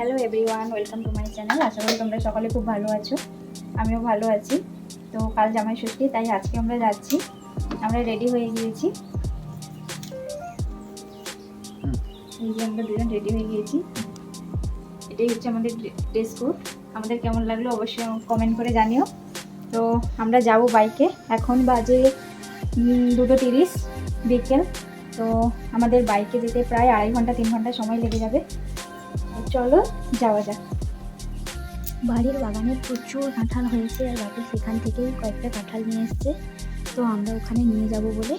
Hello everyone welcome to my channel আশা করি তোমরা সকলে খুব ভালো আছো। আমিও ভালো আছি। তো কাল জামাই ষষ্ঠী, তাই আজকে আমরা যাচ্ছি। আমরা রেডি হয়ে গিয়েছি। এই যে আমরা দুজন রেডি হয়ে গিয়েছি। এটাই হচ্ছে আমাদের ড্রেস কোড আমাদের কেমন লাগল অবশ্যই কমেন্ট করে জানিও। তো আমরা যাব বাইকে এখন বাজে দুটো তিরিশ বিকেল। তো আমাদের বাইকে যেতে প্রায় আড়াই ঘণ্টা, তিন ঘণ্টা সময় লেগে যাবে। চলো যাওয়া যাক। বাড়ির বাগানে প্রচুর কাঁঠাল হয়েছে আর বাপি সেখান থেকেই কয়েকটা কাঁঠাল নিয়ে এসছে। তো আমরা ওখানে নিয়ে যাব বলে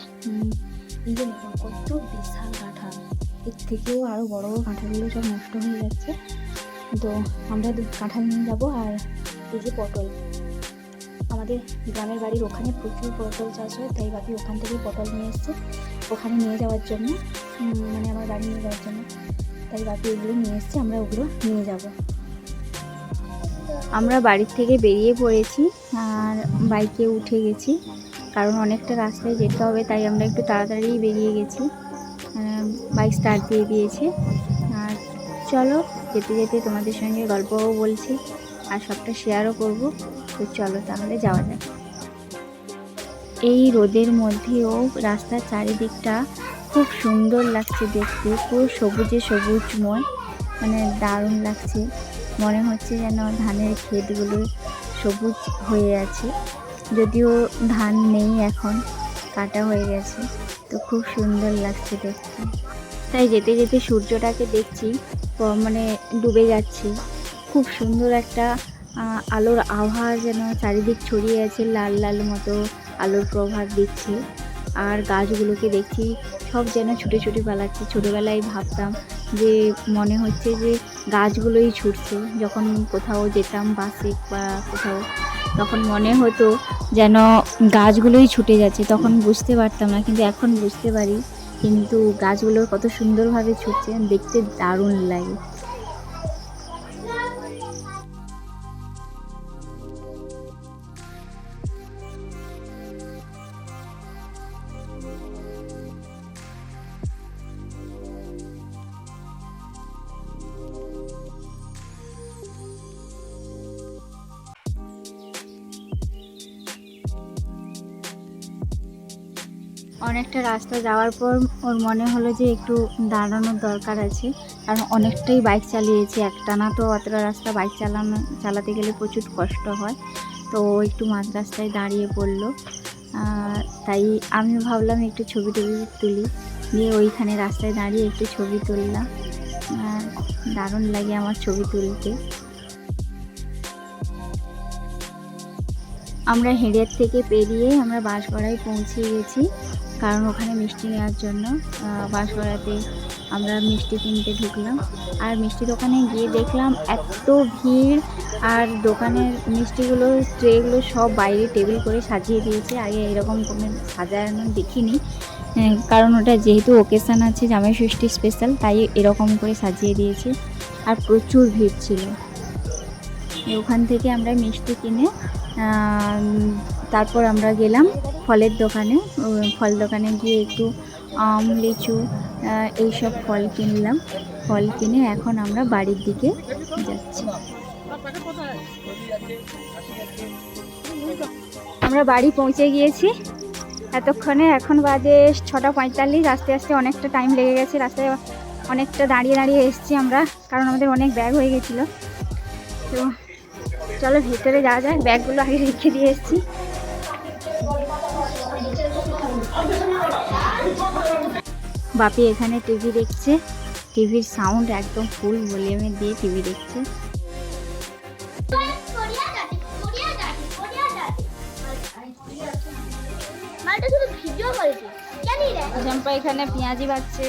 এই যে কত বিশাল কাঁঠাল। এর থেকেও আরও বড় বড় কাঁঠালগুলো সব নষ্ট হয়ে যাচ্ছে। তো আমরা কাঁঠাল নিয়ে যাব আর এই যে পটল। আমাদের গ্রামের বাড়ির ওখানে প্রচুর পটল চাষ হয়, তাই বাপি ওখান থেকে পটল নিয়ে এসছে। ওখানে নিয়ে যাওয়ার জন্য মানে আমার বাড়ি নিয়ে যাওয়ার জন্য। তাই বাপি এগুলো নিয়ে এসছে, আমরা ওগুলো নিয়ে যাব। আমরা বাড়ির থেকে বেরিয়ে পড়েছি আর বাইকে উঠে গেছি, কারণ অনেকটা রাস্তায় যেতে হবে, তাই আমরা একটু তাড়াতাড়ি বেরিয়ে গেছি। বাইক স্টার্ট দিয়ে দিয়েছে। আর চলো, যেতে যেতে তোমাদের সঙ্গে গল্পও বলছি আর সবটা শেয়ারও করব। তো চলো তাহলে যাওয়া যাক। এই রোদের মধ্যেও রাস্তার চারিদিকটা খুব সুন্দর লাগছে দেখতে। পুরো সবুজে সবুজময় মানে দারুণ লাগছে। মনে হচ্ছে যেন ধানের ক্ষেতগুলো সবুজ হয়ে আছে। যদিও ধান নেই এখন, কাটা হয়ে গেছে। তো খুব সুন্দর লাগছে দেখতে। তাই যেতে যেতে সূর্যটাকে দেখছি মানে ডুবে যাচ্ছে। খুব সুন্দর একটা আলোর আবহাওয়া যেন চারিদিক ছড়িয়ে আছে, লাল লাল মতো আলোর প্রভাব দিচ্ছে। আর গাছগুলোকে দেখছি সব যেন ছুটে ছুটে পালাচ্ছে। ছোটোবেলায় ভাবতাম যে মনে হচ্ছে যে গাছগুলোই ছুটছে। যখন কোথাও যেতাম বাসে বা কোথাও, তখন মনে হতো যেন গাছগুলোই ছুটে যাচ্ছে। তখন বুঝতে পারতাম না, কিন্তু এখন বুঝতে পারি। কিন্তু গাছগুলো কত সুন্দরভাবে ছুটছে, দেখতে দারুণ লাগে। অনেকটা রাস্তা যাওয়ার পর ওর মনে হলো যে একটু দাঁড়ানোর দরকার আছে। কারণ অনেকটাই বাইক চালিয়েছে, একটানা তো অতটা রাস্তা বাইক চালানো, চালাতে গেলে প্রচুর কষ্ট হয়। তো একটু মাঝ রাস্তায় দাঁড়িয়ে পড়ল। তাই আমি ভাবলাম একটু ছবি টবি তুলি। দিয়ে ওইখানে রাস্তায় দাঁড়িয়ে একটু ছবি তুললাম। দারুণ লাগে আমার ছবি তুলতে। আমরা হেড়ের থেকে পেরিয়ে আমরা বাঁশগড়ায় পৌঁছে গেছি। কারণ ওখানে মিষ্টি নেওয়ার জন্য বাঁশগড়াতে আমরা মিষ্টি কিনতে ঢুকলাম। আর মিষ্টি দোকানে গিয়ে দেখলাম এত ভিড়, আর দোকানের মিষ্টিগুলো, ট্রেগুলো সব বাইরে টেবিল করে সাজিয়ে দিয়েছে। আগে এরকম কোনো সাজানো দেখিনি কারণ ওটা যেহেতু ওকেশান আছে, জামাই ষষ্ঠী স্পেশাল তাই এরকম করে সাজিয়ে দিয়েছে। আর প্রচুর ভিড় ছিল। ওখান থেকে আমরা মিষ্টি কিনে তারপর আমরা গেলাম ফলের দোকানে ফল দোকানে গিয়ে একটু আম, লিচু এইসব ফল কিনলাম। ফল কিনে এখন আমরা বাড়ির দিকে যাচ্ছি। আমরা বাড়ি পৌঁছে গিয়েছি। এতক্ষণে এখন বাজে ছটা পঁয়তাল্লিশ, আস্তে আস্তে অনেকটা টাইম লেগে গেছে, রাস্তায় অনেকটা দাঁড়িয়ে দাঁড়িয়ে এসেছি আমরা, কারণ আমাদের অনেক ব্যাগ হয়ে গেছিল। তো চলো ভিতরে যাওয়া যায় ব্যাগগুলো আগে রেখে দিয়ে এসেছি। বাপি এখানে টিভি দেখছে। টিভির সাউন্ড একদম ফুল ভলিউমে দিয়ে টিভি দেখছে। জম্পা এখানে পেঁয়াজি বাজছে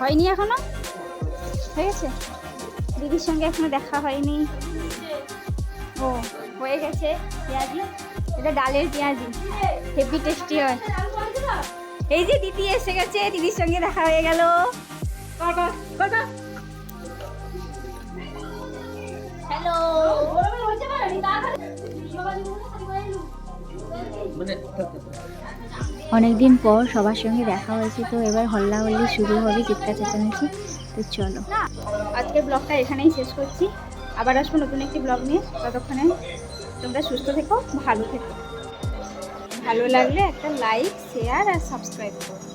হয়নি এখনও? হয়ে গেছে? দিদির সঙ্গে এখনও দেখা হয়নি। ও, হয়ে গেছে পেঁয়াজি। এটা ডালের পেঁয়াজি। হেভি টেস্টি হয়। এই যে দিদি এসে গেছে দিদির সঙ্গে দেখা হয়ে গেল। হ্যালো অনেকদিন পর সবার সঙ্গে দেখা হয়েছে তো এবার হল্লা হল্লি শুরু হবে চিৎকার চেঁচামেচি তো তো চলো। আজকের ব্লগটা এখানেই শেষ করছি। আবার আসব নতুন একটি ব্লগ নিয়ে। ততক্ষণে তোমরা সুস্থ থেকো ভালো থেকো। ভালো লাগলে একটা লাইক শেয়ার আর সাবস্ক্রাইব করো।